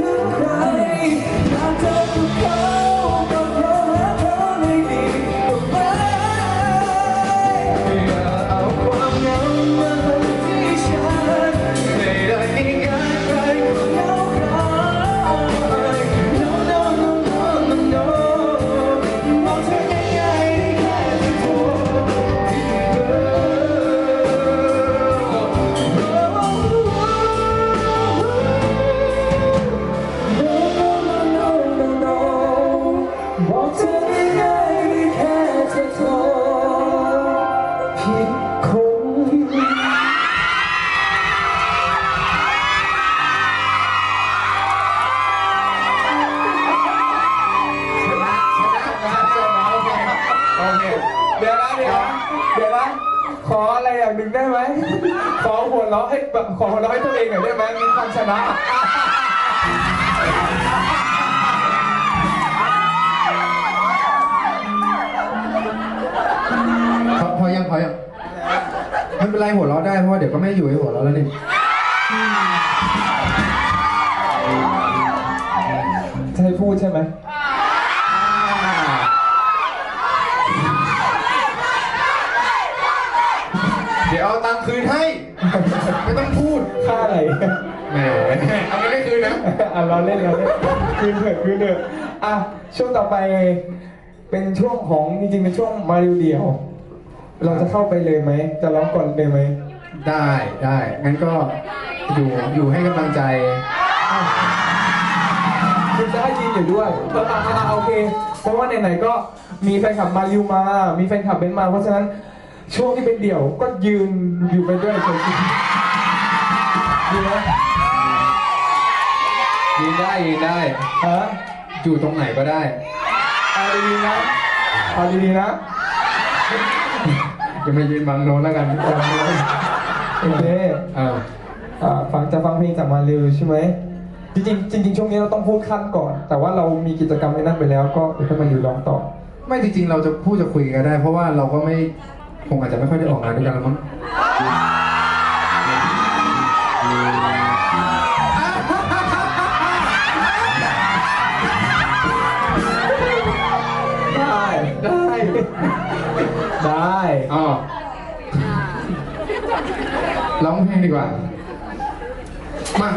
ว่า ออะไรอย่างหนึ่งได้ไหมขอหัวเราะให้แบบขอหัวเราะให้ตัวเองหน่อยได้ไหมมีความชนะพอพอยังพอยังไม่เป็นไรหัวเราะได้เพราะว่าเดี๋ยวก็ไม่อยู่ให้หัวเราะแล้วนี่จะให้พูดใช่ไหม เดี๋ยวเอาตัง ค์คืนให้ ไม่ต้องพูดค่าอะไร แหมเอาไม่ได้คืนนะ อะเราเล่นเราเล่นคืนเถอะคืนเถอะอะช่วงต่อไปเป็นช่วงของจริงๆเป็นช่วงมาริวเดียว เราจะเข้าไปเลยไหม จะร้องก่อนเลยไหมได้ได้งั้นก็อยู่อยู่ให้กำลังใจ คุณจะให้ยืนอยู่ด้วยเอออะอะอะโอเค เพราะว่าไหนๆก็มีแฟนคลับมาริวมา มีแฟนคลับเบนซ์มา เพราะฉะนั้น ช่วงที่เป็นเดี่ยวก็ยืนอยู่ไปด้วยเฉยๆดีไหมยืนได้ยืนได้ฮะอยู่ตรงไหนก็ได้เอาดีๆนะเอาดีๆนะจะไม่ยืนบังโน้นแล้วกันโอเคเอออ่าฟังจะฟังเพลงจากมาริวใช่ไหมจริงๆจริงๆช่วงนี้เราต้องพูดขั้นก่อน แต่ว่าเรามีกิจกรรมไอ้นั่นไปแล้ว ก็เดี๋ยวให้มาริวร้องต่อ ไม่จริงๆ เราจะพูดจะคุยกันได้ เพราะว่าเราก็ไม่ คงอาจจะไม่ค่อยได้ออกงานด้วยกันแล้วมั้งได้ได้ได้อ๋อร้องเพลงดีกว่า มา